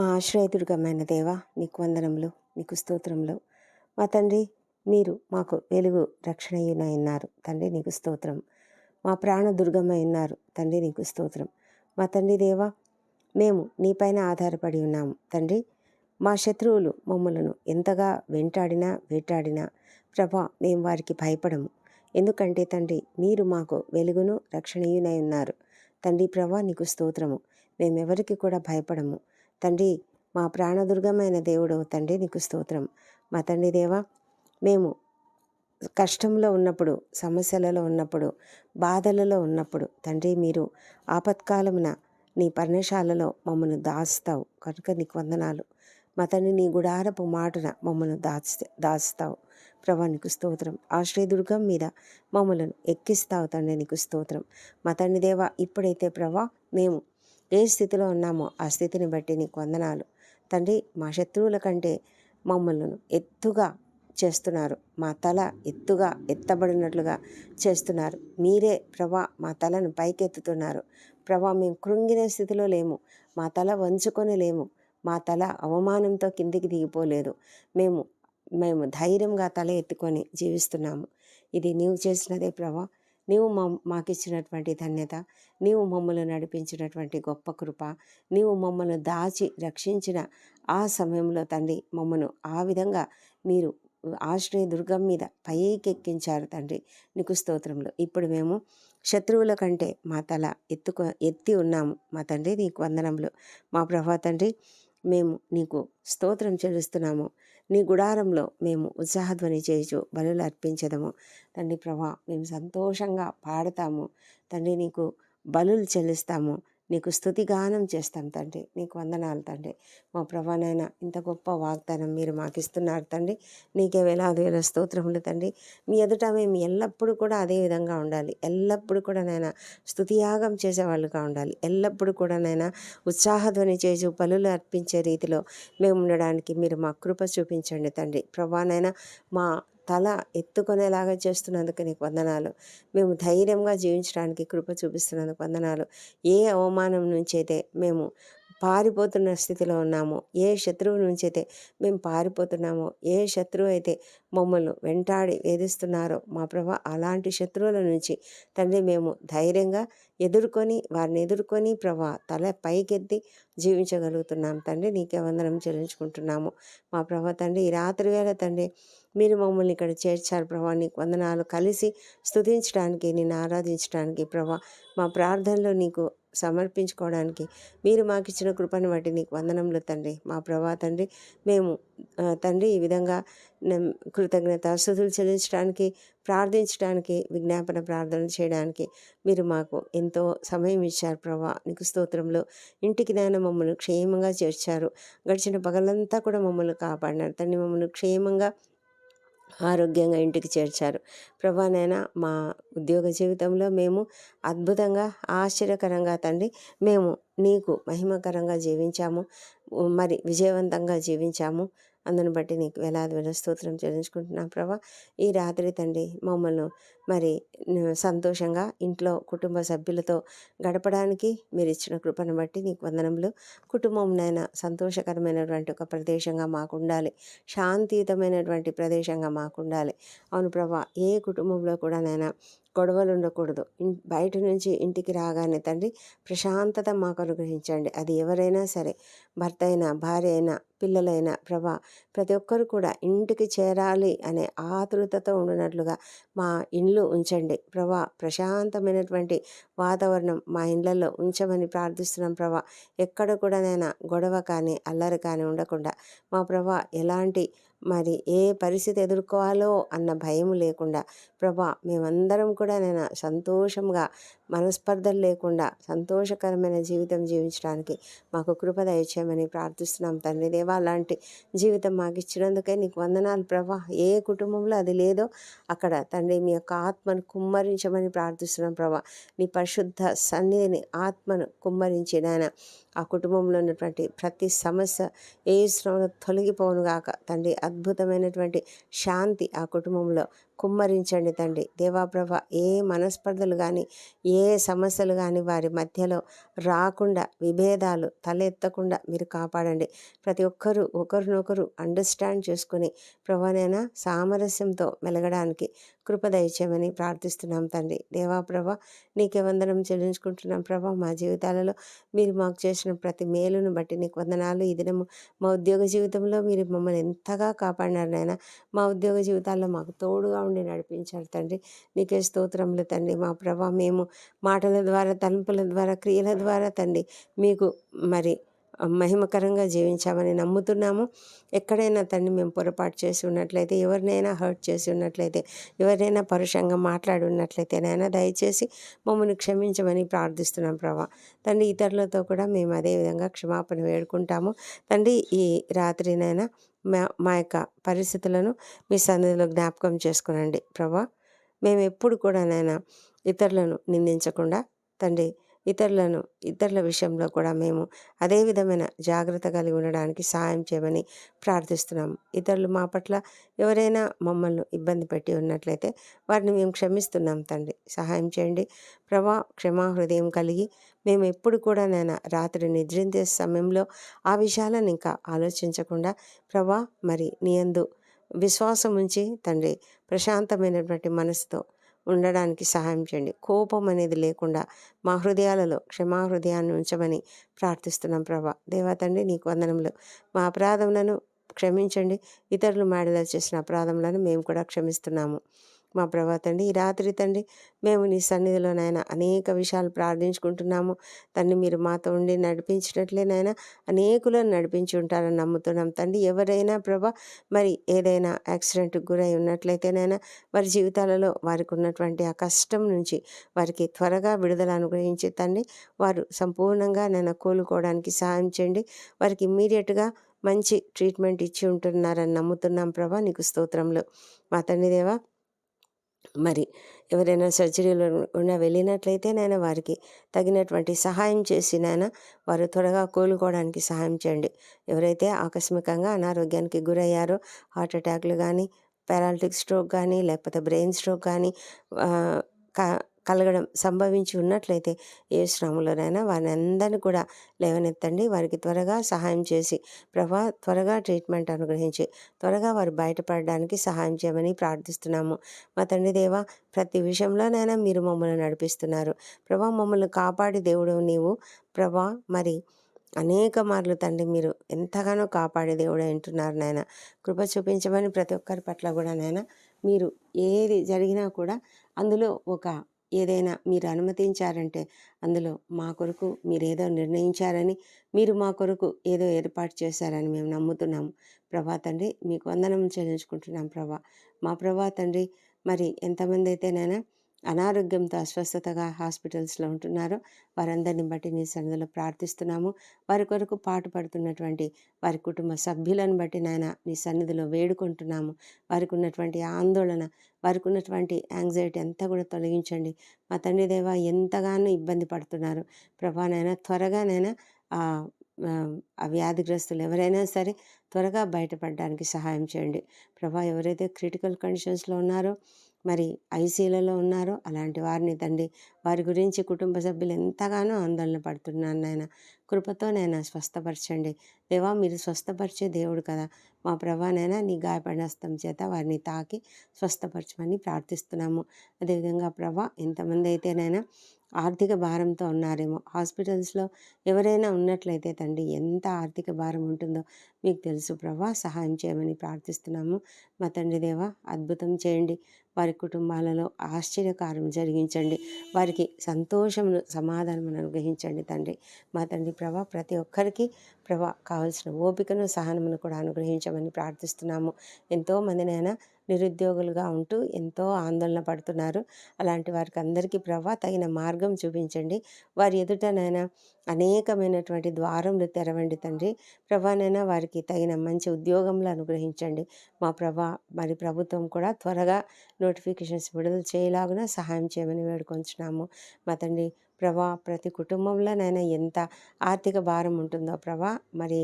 మా ఆశ్రయదుర్గమైన దేవా నీకు వందనములు నీకు స్తోత్రములు. మా తండ్రి మీరు మాకు వెలుగు రక్షణ ఉన్నారు తండ్రి నీకు స్తోత్రం. మా ప్రాణ దుర్గమై ఉన్నారు తండ్రి నీకు స్తోత్రం. మా తండ్రి దేవా మేము నీపైన ఆధారపడి ఉన్నాము. తండ్రి మా శత్రువులు మమ్మలను ఎంతగా వెంటాడినా వేటాడినా ప్రభా మేము వారికి భయపడము. ఎందుకంటే తండ్రి మీరు మాకు వెలుగును రక్షణీయునై ఉన్నారు తండ్రి ప్రభా నీకు స్తోత్రము. మేమెవరికి కూడా భయపడము. తండ్రి మా ప్రాణదుర్గమైన దేవుడు తండ్రి నీకు స్తోత్రం. మా తండ్రి దేవా మేము కష్టంలో ఉన్నప్పుడు సమస్యలలో ఉన్నప్పుడు బాధలలో ఉన్నప్పుడు తండ్రి మీరు ఆపత్కాలమున నీ పర్ణశాలలో మమ్మల్ని దాస్తావు. కనుక నీకు వందనాలు. మా తండ్రి నీ గుడారపు మాటన మమ్మల్ని దాచి దాస్తావు. ప్రభా నీకు స్తోత్రం. ఆశ్రయదుర్గం మీద మమ్మలను ఎక్కిస్తావు తండ్రి నీకు స్తోత్రం. మా తండ్రి దేవ ఇప్పుడైతే ప్రభా మేము ఏ స్థితిలో ఉన్నామో ఆ స్థితిని బట్టి నీకు వందనాలు. తండ్రి మా శత్రువుల కంటే మమ్మల్ని ఎత్తుగా చేస్తున్నారు. మా తల ఎత్తుగా ఎత్తబడినట్లుగా చేస్తున్నారు. మీరే ప్రభా మా తలను పైకెత్తుతున్నారు. ప్రభా మేము కృంగిన స్థితిలో లేము. మా తల వంచుకొని లేము. మా తల అవమానంతో కిందికి దిగిపోలేదు. మేము మేము ధైర్యంగా తల ఎత్తుకొని జీవిస్తున్నాము. ఇది నీవు చేసినదే ప్రభా. నీవు మా మాకిచ్చినటువంటి ధన్యత నీవు మమ్మల్ని నడిపించినటువంటి గొప్ప కృప నీవు మమ్మల్ని దాచి రక్షించిన ఆ సమయంలో తండ్రి మమ్మను ఆ విధంగా మీరు ఆశ్రయ దుర్గం మీద పైకెక్కించారు తండ్రి. నీకు స్తోత్రంలో ఇప్పుడు మేము శత్రువుల కంటే మా తల ఎత్తుకు ఎత్తి ఉన్నాము. మా తండ్రి నీకు వందనంలో మా ప్రభా తండ్రి మేము నీకు స్తోత్రం చెల్లిస్తున్నాము. నీ గుడారంలో మేము ఉత్సాహధ్వని చేయుచు బలులు అర్పించదము. తండ్రి ప్రభా మేము సంతోషంగా పాడతాము. తండ్రి నీకు బలులు చెల్లిస్తాము. నీకు స్థుతిగానం చేస్తాం తండ్రి నీకు వందనాలు తండ్రి. మా ప్రభానైనా ఇంత గొప్ప వాగ్దానం మీరు మాకు ఇస్తున్నారు తండ్రి. నీకే వేలాది వేల స్తోత్రములు తండ్రి. మీ ఎదుట మేము ఎల్లప్పుడూ కూడా అదే విధంగా ఉండాలి. ఎల్లప్పుడూ కూడా నైనా స్థుతియాగం చేసేవాళ్ళుగా ఉండాలి. ఎల్లప్పుడూ కూడా నైనా ఉత్సాహధ్వని చేసి పలులు అర్పించే రీతిలో మేము ఉండడానికి మీరు మా కృప చూపించండి తండ్రి. ప్రభానైనా మా తల ఎత్తుకునేలాగా చేస్తున్నందుకు నీకు వందనాలు. మేము ధైర్యంగా జీవించడానికి కృప చూపిస్తున్నందుకు వందనాలు. ఏ అవమానం నుంచి అయితే మేము పారిపోతున్న స్థితిలో ఉన్నాము ఏ శత్రువు నుంచి అయితే మేము పారిపోతున్నామో ఏ శత్రువు అయితే మమ్మల్ని వెంటాడి వేధిస్తున్నారో మా ప్రభ అలాంటి శత్రువుల నుంచి తండ్రి మేము ధైర్యంగా ఎదుర్కొని వారిని ఎదుర్కొని ప్రభా తల పైకెత్తి జీవించగలుగుతున్నాం. తండ్రి నీకే వందనం చెల్లించుకుంటున్నాము. మా ప్రభా తండ్రి ఈ రాత్రి వేళ తండ్రి మీరు మమ్మల్ని ఇక్కడ చేర్చారు ప్రభా. నీకు వందనాలు కలిసి స్థుతించడానికి నేను ఆరాధించడానికి ప్రభా. మా ప్రార్థనలో నీకు సమర్పించుకోవడానికి మీరు మాకు ఇచ్చిన కృపను బట్టి నీకు వందనములు తండ్రి. మా ప్రభా తండ్రి మేము తండ్రి ఈ విధంగా కృతజ్ఞత స్థుతులు చెల్లించడానికి ప్రార్థించడానికి విజ్ఞాపన ప్రార్థన చేయడానికి మీరు మాకు ఎంతో సమయం ఇచ్చారు ప్రభా. నీకు స్తోత్రంలో ఇంటికి నాయన మమ్మల్ని క్షేమంగా చేర్చారు. గడిచిన పగలంతా కూడా మమ్మల్ని కాపాడినారు. తండ్రి మమ్మల్ని క్షేమంగా ఆరోగ్యంగా ఇంటికి చేర్చారు. ప్రభానైనా మా ఉద్యోగ జీవితంలో మేము అద్భుతంగా ఆశ్చర్యకరంగా తండ్రి మేము నీకు మహిమకరంగా జీవించాము. మరి విజయవంతంగా జీవించాము. అందును బట్టి నీకు వేలాది వేల స్తోత్రం చెల్లించుకుంటున్నాం ప్రభా. ఈ రాత్రి తండ్రి మమ్మల్ని మరి సంతోషంగా ఇంట్లో కుటుంబ సభ్యులతో గడపడానికి మీరు ఇచ్చిన కృపను బట్టి నీకు వందనములు. కుటుంబంనైనా సంతోషకరమైనటువంటి ఒక ప్రదేశంగా మాకు ఉండాలి శాంతియుతమైనటువంటి ప్రదేశంగా మాకు ఉండాలి అవును ప్రభా ఏ కుటుంబంలో కూడా నైనా గొడవలు ఉండకూడదు బయట నుంచి ఇంటికి రాగానే తండ్రి ప్రశాంతత మాకు అనుగ్రహించండి. అది ఎవరైనా సరే భర్త అయినా భార్య అయినా పిల్లలైనా ప్రభా ప్రతి ఒక్కరు కూడా ఇంటికి చేరాలి అనే ఆతృతతో ఉండినట్లుగా మా ఇండ్లు ఉంచండి. ప్రభా ప్రశాంతమైనటువంటి వాతావరణం మా ఇండ్లలో ఉంచమని ప్రార్థిస్తున్నాం ప్రభా. ఎక్కడ కూడా నైనా గొడవ కానీ అల్లరి కానీ ఉండకుండా మా ప్రభా ఎలాంటి మరి ఏ పరిస్థితి ఎదుర్కోవాలో అన్న భయం లేకుండా ప్రభా మేమందరం కూడా నేను సంతోషంగా మనస్పర్ధలు లేకుండా సంతోషకరమైన జీవితం జీవించడానికి మాకు కృప దయచేయమని ప్రార్థిస్తున్నాం తండ్రి. దేవా అలాంటి జీవితం మాకు ఇచ్చినందుకే నీకు వందనాలు ప్రభా. ఏ కుటుంబంలో అది లేదో అక్కడ తండ్రి మీ యొక్క ఆత్మను కుమ్మరించమని ప్రార్థిస్తున్నాం ప్రభా. నీ పరిశుద్ధ సన్నిధిని ఆత్మను కుమ్మరించి నాయన ఆ కుటుంబంలో ఉన్నటువంటి ప్రతి సమస్య ఏ శ్రమలో తొలగిపోను గాక. తండ్రి అద్భుతమైనటువంటి శాంతి ఆ కుటుంబంలో కుమ్మరించండి తండ్రి. దేవాప్రభ ఏ మనస్పర్ధలు కానీ ఏ సమస్యలు కానీ వారి మధ్యలో రాకుండా విభేదాలు తలెత్తకుండా మీరు కాపాడండి. ప్రతి ఒక్కరూ ఒకరినొకరు అండర్స్టాండ్ చేసుకుని ప్రభానైనా సామరస్యంతో మెలగడానికి కృపదయచేయమని ప్రార్థిస్తున్నాం తండ్రి. దేవాప్రభ నీకే వందనం చెల్లించుకుంటున్నాం ప్రభా. మా జీవితాలలో మీరు మాకు చేసిన ప్రతి మేలును బట్టి నీకు వందనాలు. ఈ దినము మా ఉద్యోగ జీవితంలో మీరు మమ్మల్ని ఎంతగా కాపాడినారు నాయన. మా ఉద్యోగ జీవితాల్లో మాకు తోడుగా ఉండి నడిపించారు తండ్రి. నీకే స్తోత్రములు తండ్రి. మా ప్రభా మేము మాటల ద్వారా తలుపుల ద్వారా క్రియల ద్వారా తండ్రి మీకు మరి మహిమకరంగా జీవించామని నమ్ముతున్నాము. ఎక్కడైనా తండ్రి మేము పొరపాటు చేసి ఉన్నట్లయితే ఎవరినైనా హర్ట్ చేసి ఉన్నట్లయితే ఎవరినైనా పరుషంగా మాట్లాడి ఉన్నట్లయితే నైనా దయచేసి మమ్మల్ని క్షమించమని ప్రార్థిస్తున్నాం ప్రభా. తండ్రి ఇతరులతో కూడా మేము అదే విధంగా క్షమాపణ వేడుకుంటాము. తండ్రి ఈ రాత్రినైనా మా మా యొక్క పరిస్థితులను మీ సన్నిధిలో జ్ఞాపకం చేసుకునండి ప్రభా. మేము ఎప్పుడు కూడా నైనా ఇతరులను నిందించకుండా తండ్రి ఇతరులను ఇతరుల విషయంలో కూడా మేము అదే విధమైన జాగ్రత్త కలిగి ఉండడానికి సహాయం చేయమని ప్రార్థిస్తున్నాము. ఇతరులు మా పట్ల ఎవరైనా మమ్మల్ని ఇబ్బంది పెట్టి ఉన్నట్లయితే వారిని మేము క్షమిస్తున్నాం తండ్రి. సహాయం చేయండి. ప్రభా క్షమా హృదయం కలిగి మేము ఎప్పుడు కూడా నేను రాత్రి నిద్రించే సమయంలో ఆ విషయాలను ఇంకా ఆలోచించకుండా ప్రభా మరి నీ అందు విశ్వాసం ఉంచి తండ్రి ప్రశాంతమైనటువంటి మనసుతో ఉండడానికి సహాయం చేయండి. కోపం అనేది లేకుండా మా హృదయాలలో క్షమా హృదయాన్ని ఉంచమని ప్రార్థిస్తున్నాం ప్రభా. దేవా నీకు వందనములు. మా అపరాధములను క్షమించండి. ఇతరులు మాడలో చేసిన అపరాధములను మేము కూడా క్షమిస్తున్నాము. మా ప్రభా తండ్రి ఈ రాత్రి తండ్రి మేము నీ సన్నిధిలోనైనా అనేక విషయాలు ప్రార్థించుకుంటున్నాము. తండ్రి మీరు మాతో ఉండి నడిపించినట్లేనైనా అనేకులను నడిపించి ఉంటారని నమ్ముతున్నాం. తండ్రి ఎవరైనా ప్రభా మరి ఏదైనా యాక్సిడెంట్కి గురై ఉన్నట్లయితేనైనా వారి జీవితాలలో వారికి ఉన్నటువంటి ఆ కష్టం నుంచి వారికి త్వరగా విడుదల అనుగ్రహించి తండ్రి వారు సంపూర్ణంగా నేను కోలుకోవడానికి సహాయం చేయండి. వారికి ఇమ్మీడియట్గా మంచి ట్రీట్మెంట్ ఇచ్చి ఉంటున్నారని నమ్ముతున్నాం ప్రభా. నీకు స్తోత్రంలో మా తండ్రి దేవా మరి ఎవరైనా సర్జరీలో ఉన్న వెళ్ళినట్లయితే నేను వారికి తగినటువంటి సహాయం చేసి నాయన వారు త్వరగా కోలుకోవడానికి సహాయం చేయండి. ఎవరైతే ఆకస్మికంగా అనారోగ్యానికి గురయ్యారో హార్ట్ అటాక్లు కానీ పారాలిటిక్ స్ట్రోక్ కానీ లేకపోతే బ్రెయిన్ స్ట్రోక్ కానీ కలగడం సంభవించి ఉన్నట్లయితే ఏ శ్రమలోనైనా వారిని అందరినీ కూడా లేవనెత్తండి. వారికి త్వరగా సహాయం చేసి ప్రభా త్వరగా ట్రీట్మెంట్ అనుగ్రహించి త్వరగా వారు బయటపడడానికి సహాయం చేయమని ప్రార్థిస్తున్నాము. మా తండ్రి దేవ ప్రతి విషయంలోనైనా మీరు మమ్మల్ని నడిపిస్తున్నారు. ప్రభా మమ్మల్ని కాపాడి దేవుడు నీవు. ప్రభా మరి అనేక మార్లు తండ్రి మీరు ఎంతగానో కాపాడే దేవుడు అంటున్నారు నాయన. కృప చూపించమని ప్రతి ఒక్కరి పట్ల కూడా నాయన మీరు ఏది జరిగినా కూడా అందులో ఒక ఏదైనా మీరు అనుమతించారంటే అందులో మా కొరకు మీరేదో నిర్ణయించారని మీరు మా కొరకు ఏదో ఏర్పాటు చేశారని మేము నమ్ముతున్నాము. ప్రభా తండ్రి మీకు వందనం చెల్లించుకుంటున్నాం ప్రభా. మా ప్రభా తండ్రి మరి ఎంతమంది అయితేనైనా అనారోగ్యంతో అస్వస్థతగా హాస్పిటల్స్లో ఉంటున్నారో వారందరిని బట్టి నీ సన్నిధిలో ప్రార్థిస్తున్నాము. వారి కొరకు పాటు పడుతున్నటువంటి వారి కుటుంబ సభ్యులను బట్టి నాయన నీ సన్నిధిలో వేడుకుంటున్నాము. వారికి ఉన్నటువంటి ఆందోళన వారికి ఉన్నటువంటి యాంగ్జైటీ అంతా కూడా తొలగించండి. మా తండ్రి దేవ ఎంతగానో ఇబ్బంది పడుతున్నారు. ప్రభానైనా త్వరగానైనా ఆ వ్యాధిగ్రస్తులు ఎవరైనా సరే త్వరగా బయటపడడానికి సహాయం చేయండి. ప్రభా ఎవరైతే క్రిటికల్ కండిషన్స్లో ఉన్నారో మరి ఐసీలలో ఉన్నారో అలాంటి వారిని తండ్రి వారి గురించి కుటుంబ సభ్యులు ఎంతగానో ఆందోళన పడుతున్నాను నాయన. కృపతో నేను స్వస్థపరచండి. దేవా మీరు స్వస్థపరిచే దేవుడు కదా. మా ప్రభానైనా నీ గాయపడిన హస్తం చేత వారిని తాకి స్వస్థపరచమని ప్రార్థిస్తున్నాము. అదేవిధంగా ప్రభా ఎంతమంది అయితేనైనా ఆర్థిక భారంతో ఉన్నారేమో. హాస్పిటల్స్లో ఎవరైనా ఉన్నట్లయితే తండ్రి ఎంత ఆర్థిక భారం ఉంటుందో మీకు తెలుసు. ప్రభా సహాయం చేయమని ప్రార్థిస్తున్నాము. మా తండ్రి దేవ అద్భుతం చేయండి. వారి కుటుంబాలలో ఆశ్చర్యకారం జరిగించండి. వారికి సంతోషమును సమాధానమును అనుగ్రహించండి తండ్రి. మా తండ్రి ప్రభా ప్రతి ఒక్కరికి ప్రభా కావలసిన ఓపికను సహనమును కూడా అనుగ్రహించమని ప్రార్థిస్తున్నాము. ఎంతోమందినైనా నిరుద్యోగులుగా ఉంటూ ఎంతో ఆందోళన పడుతున్నారు. అలాంటి వారికి అందరికీ ప్రభా తగిన మార్గం చూపించండి. వారి ఎదుటనైనా అనేకమైనటువంటి ద్వారములు తెరవండి తండ్రి. ప్రభానైనా వారికి తగిన మంచి ఉద్యోగంలో అనుగ్రహించండి. మా ప్రభా మరి ప్రభుత్వం కూడా త్వరగా నోటిఫికేషన్స్ విడుదల చేయలాగున సహాయం చేయమని వేడుకొంచున్నాము. మా తండ్రి ప్రభా ప్రతి కుటుంబంలోనైనా ఎంత ఆర్థిక భారం ఉంటుందో ప్రభా మరి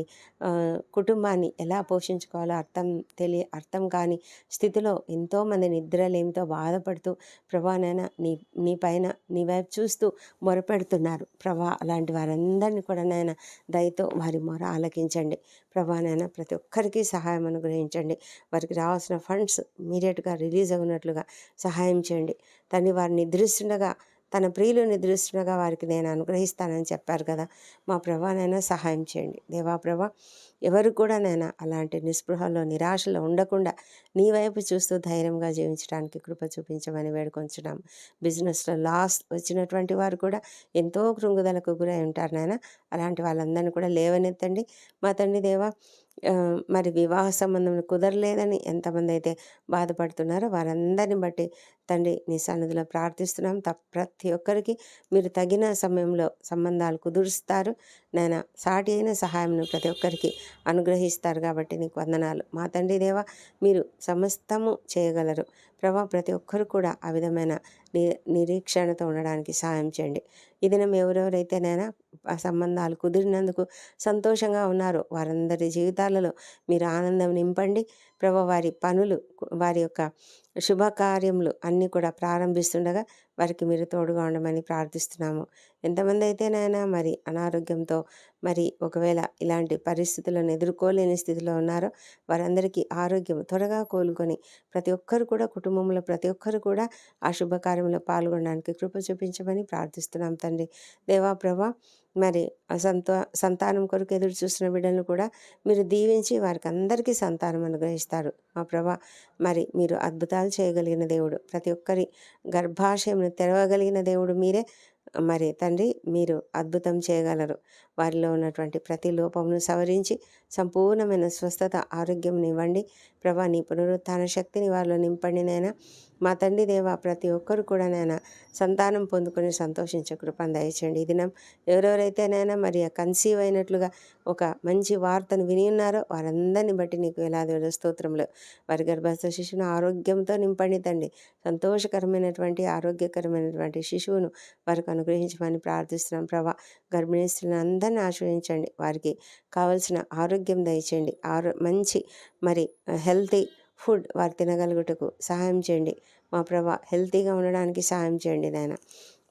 కుటుంబాన్ని ఎలా పోషించుకోవాలో అర్థం తెలియ అర్థం కాని స్థితిలో ఎంతోమంది నిద్రలేమితో బాధపడుతూ ప్రభానైనా నీ నీ పైన నీ వైపు చూస్తూ మొరపెడుతున్నారు. ప్రభా అలాంటి వారందరినీ కూడా నాయన దయతో వారి మొర ఆలకించండి. ప్రభానైనా ప్రతి ఒక్కరికి సహాయం అనుగ్రహించండి. వారికి రావాల్సిన ఫండ్స్ ఇమీడియట్గా రిలీజ్ అవునట్లుగా సహాయం చేయండి. తండ్రి వారు నిద్రిస్తుండగా తన ప్రియులు దృష్టిగా వారికి నేను అనుగ్రహిస్తానని చెప్పారు కదా. మా ప్రభానైనా సహాయం చేయండి. దేవా ప్రభా ఎవరు కూడా నేను అలాంటి నిస్పృహలో నిరాశలో ఉండకుండా నీ వైపు చూస్తూ ధైర్యంగా జీవించడానికి కృప చూపించమని వేడుకొంచున్నాం. బిజినెస్లో లాస్ వచ్చినటువంటి వారు కూడా ఎంతో కృంగుదలకు గురై ఉంటారు నాయన. అలాంటి వాళ్ళందరినీ కూడా లేవనెత్తండి. మా తండ్రి దేవా మరి వివాహ సంబంధం కుదరలేదని ఎంతమంది అయితే బాధపడుతున్నారో వారందరిని బట్టి తండ్రి నీ సన్నిధిలో ప్రార్థిస్తున్నాం. తప్ప ప్రతి ఒక్కరికి మీరు తగిన సమయంలో సంబంధాలు కుదురుస్తారు. నేను సాటి అయిన సహాయంను ప్రతి ఒక్కరికి అనుగ్రహిస్తారు కాబట్టి నీకు వందనాలు. మా తండ్రి దేవ మీరు సమస్తము చేయగలరు. ప్రభా ప్రతి ఒక్కరు కూడా ఆ విధమైన నిరీక్షణతో ఉండడానికి సహాయం చేయండి. ఈ దినం ఎవరెవరైతేనైనా ఆ సంబంధాలు కుదిరినందుకు సంతోషంగా ఉన్నారో. వారందరి జీవితాలలో మీరు ఆనందం నింపండి. ప్రభా వారి పనులు వారి యొక్క శుభకార్యములు అన్నీ కూడా ప్రారంభిస్తుండగా వారికి మీరు తోడుగా ఉండమని ప్రార్థిస్తున్నాము. ఎంతమంది అయితేనైనా మరి అనారోగ్యంతో మరి ఒకవేళ ఇలాంటి పరిస్థితులను ఎదుర్కోలేని స్థితిలో ఉన్నారో వారందరికీ ఆరోగ్యం త్వరగా కోలుకొని ప్రతి ఒక్కరు కూడా కుటుంబంలో ప్రతి ఒక్కరు కూడా ఆ శుభకార్యం కార్యక్రమంలో పాల్గొనడానికి కృప చూపించమని ప్రార్థిస్తున్నాం తండ్రి. దేవా ప్రభా మరి సంత సంతానం కొరకు ఎదురు చూసిన బిడ్డలను కూడా మీరు దీవించి వారికి అందరికీ సంతానం అనుగ్రహిస్తారు. మా ప్రభా మరి మీరు అద్భుతాలు చేయగలిగిన దేవుడు. ప్రతి ఒక్కరి గర్భాశయంను తెరవగలిగిన దేవుడు మీరే. మరి తండ్రి మీరు అద్భుతం చేయగలరు. వారిలో ఉన్నటువంటి ప్రతి లోపమును సవరించి సంపూర్ణమైన స్వస్థత ఆరోగ్యం ఇవ్వండి ప్రభా నీ పునరుత్థాన శక్తిని వారిలో నింపండినైనా మా తండ్రి దేవ ప్రతి ఒక్కరు కూడా నాయన సంతానం పొందుకొని సంతోషించే కృపను దయచేయండి. ఈ దినం ఎవరెవరైతేనైనా మరి కన్సీవ్ అయినట్లుగా ఒక మంచి వార్తను విని ఉన్నారో వారందరిని బట్టి నీకు వేలాది వేల స్తోత్రములు. వారి గర్భస్థ శిశువును ఆరోగ్యంతో నింపండి తండ్రి. సంతోషకరమైనటువంటి ఆరోగ్యకరమైనటువంటి శిశువును వారికి అనుగ్రహించమని ప్రార్థిస్తున్నాం. ప్రభా గర్భిణీ స్త్రీలను అందరిని ఆశ్రయించండి. వారికి కావలసిన ఆరోగ్యం దయచేయండి. ఆరో మంచి మరి హెల్తీ ఫుడ్ వారు తినగలుగుటకు సహాయం చేయండి. మా ప్రభా హెల్తీగా ఉండడానికి సహాయం చేయండి నాయన.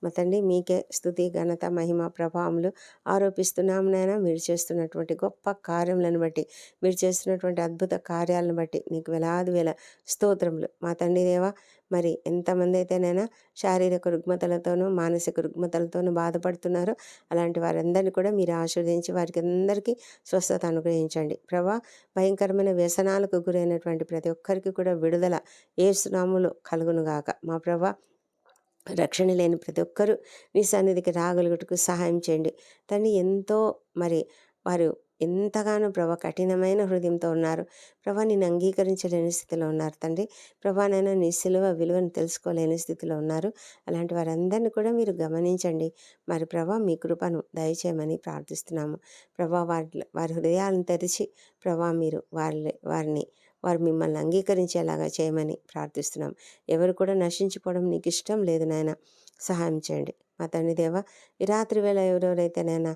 మా తండ్రి మీకే స్థుతి ఘనత మహిమ ప్రభావములు ఆరోపిస్తున్నాము నాయన. మీరు చేస్తున్నటువంటి గొప్ప కార్యములను బట్టి మీరు చేస్తున్నటువంటి అద్భుత కార్యాలను బట్టి నీకు వేలాది వేల స్తోత్రములు. మా తండ్రి దేవా మరి ఎంతమంది అయితేనైనా శారీరక రుగ్మతలతోనూ మానసిక రుగ్మతలతోనూ బాధపడుతున్నారో అలాంటి వారందరినీ కూడా మీరు ఆశీర్వదించి వారికి అందరికీ స్వస్థత అనుగ్రహించండి. ప్రభా భయంకరమైన వ్యసనాలకు గురైనటువంటి ప్రతి ఒక్కరికి కూడా విడుదల ఏ సునాములు కలుగునుగాక. మా ప్రభా రక్షణ లేని ప్రతి ఒక్కరూ నీ సన్నిధికి రాగలుగుటకు సహాయం చేయండి. తండ్రి ఎంతో మరి వారు ఎంతగానో ప్రభా కఠినమైన హృదయంతో ఉన్నారు. ప్రభా నేను అంగీకరించలేని స్థితిలో ఉన్నారు తండ్రి. ప్రభానైనా నీ సిలువ విలువను తెలుసుకోలేని స్థితిలో ఉన్నారు. అలాంటి వారందరినీ కూడా మీరు గమనించండి. మరి ప్రభా మీ కృపను దయచేయమని ప్రార్థిస్తున్నాము. ప్రభా వారి వారి హృదయాలను తెరిచి ప్రభా మీరు వారి వారిని వారు మిమ్మల్ని అంగీకరించేలాగా చేయమని ప్రార్థిస్తున్నాం. ఎవరు కూడా నశించిపోవడం నీకు ఇష్టం లేదు నాయన. సహాయం చేయండి. మా తండ్రి దేవ ఈ రాత్రి వేళ ఎవరెవరైతే నాయన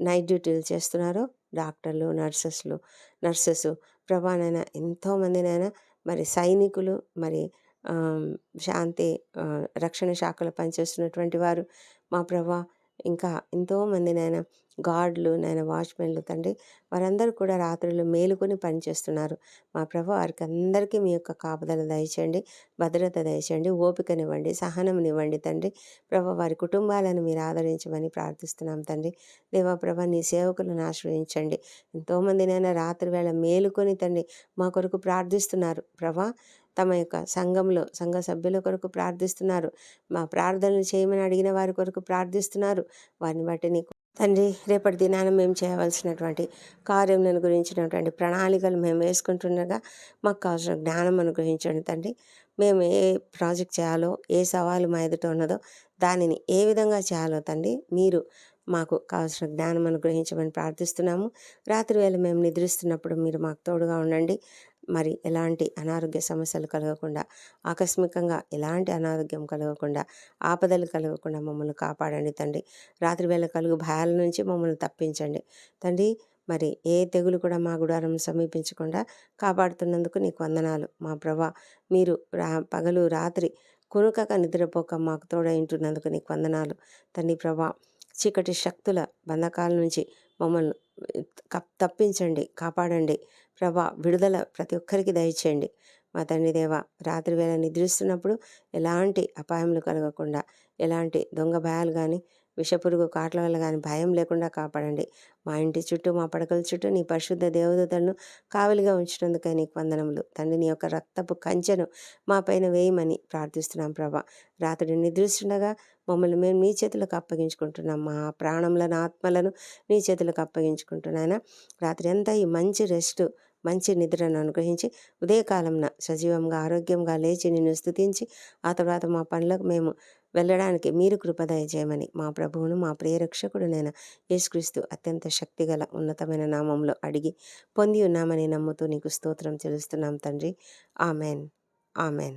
నైట్ డ్యూటీలు చేస్తున్నారో డాక్టర్లు నర్సెస్లు నర్సెస్ ప్రభానైనా ఎంతోమందినైనా మరి సైనికులు మరి శాంతి రక్షణ శాఖలో పనిచేస్తున్నటువంటి వారు మా ప్రభా ఇంకా ఎంతోమందినైనా గార్డులు నాయన వాచ్మెన్లు తండ్రి వారందరూ కూడా రాత్రులు మేలుకొని పనిచేస్తున్నారు మా ప్రభు వారికి అందరికీ మీ యొక్క కాపుదల దయచేయండి భద్రత దయచేయండి ఓపికనివ్వండి సహనంనివ్వండి తండ్రి. ప్రభు వారి కుటుంబాలను మీరు ఆదరించమని ప్రార్థిస్తున్నాం తండ్రి. దేవాప్రభ నీ సేవకులను ఆశ్రయించండి. ఎంతోమందినైనా రాత్రి వేళ మేలుకొని తండ్రి మా కొరకు ప్రార్థిస్తున్నారు. ప్రభా తమ యొక్క సంఘంలో సంఘ సభ్యుల కొరకు ప్రార్థిస్తున్నారు. మా ప్రార్థనలు చేయమని అడిగిన వారి కొరకు ప్రార్థిస్తున్నారు. వారిని బట్టి నీకు తండ్రి రేపటి దినాన మేము చేయవలసినటువంటి కార్యములను గురించినటువంటి ప్రణాళికలు మేము వేసుకుంటుండగా మాకు కావాల్సిన జ్ఞానం అనుగ్రహించండి తండ్రి. మేము ఏ ప్రాజెక్ట్ చేయాలో ఏ సవాలు మా ఎదుట ఉన్నదో దానిని ఏ విధంగా చేయాలో తండ్రి మీరు మాకు కావాల్సిన జ్ఞానం అనుగ్రహించమని ప్రార్థిస్తున్నాము. రాత్రి వేళ మేము నిద్రిస్తున్నప్పుడు మీరు మాకు తోడుగా ఉండండి. మరి ఎలాంటి అనారోగ్య సమస్యలు కలగకుండా ఆకస్మికంగా ఎలాంటి అనారోగ్యం కలగకుండా ఆపదలు కలగకుండా మమ్మల్ని కాపాడండి తండ్రి. రాత్రివేళ కలుగు భయాల నుంచి మమ్మల్ని తప్పించండి. తండ్రి మరి ఏ తెగులు కూడా మా గుడారం సమీపించకుండా కాపాడుతున్నందుకు నీకు వందనాలు. మా ప్రభా మీరు రా పగలు రాత్రి కొనుకక నిద్రపోక మాకు తోడైంటున్నందుకు నీకు వందనాలు. తండ్రి ప్రభా చీకటి శక్తుల బంధకాల నుంచి మమ్మల్ని కప్ తప్పించండి కాపాడండి. ప్రభా విడుదల ప్రతి ఒక్కరికి దయచేయండి. మా తండ్రి దేవ రాత్రి వేళ నిద్రిస్తున్నప్పుడు ఎలాంటి అపాయములు కలగకుండా ఎలాంటి దొంగ భయాలు కానీ విషపురుగు కాట్ల వల్ల కానీ భయం లేకుండా కాపాడండి. మా ఇంటి చుట్టూ మా పడకల చుట్టూ నీ పరిశుద్ధ దేవదతలను కావలిగా ఉంచినందుకై నీకు వందనములు. తండ్రి నీ యొక్క రక్తపు కంచెను మా పైన వేయమని ప్రార్థిస్తున్నాం ప్రభా. రాత్రి నిద్రిస్తుండగా మమ్మల్ని మేము నీ చేతులకు అప్పగించుకుంటున్నాం. మా ప్రాణములను ఆత్మలను నీ చేతులకు అప్పగించుకుంటున్నాయినా రాత్రి అంతా ఈ మంచి రెస్ట్ మంచి నిద్రను అనుగ్రహించి ఉదయకాలంన సజీవంగా ఆరోగ్యంగా లేచి నిన్ను స్థుతించి ఆ తర్వాత మా పనులకు మేము వెళ్ళడానికి మీరు కృపదయ చేయమని మా ప్రభువును మా ప్రియరక్షకుడునైన యేసుక్రీస్తు అత్యంత శక్తిగల ఉన్నతమైన నామంలో అడిగి పొంది ఉన్నామని నమ్ముతూ నీకు స్తోత్రం చెల్లిస్తున్నాం తండ్రి. ఆమెన్. ఆమెన్.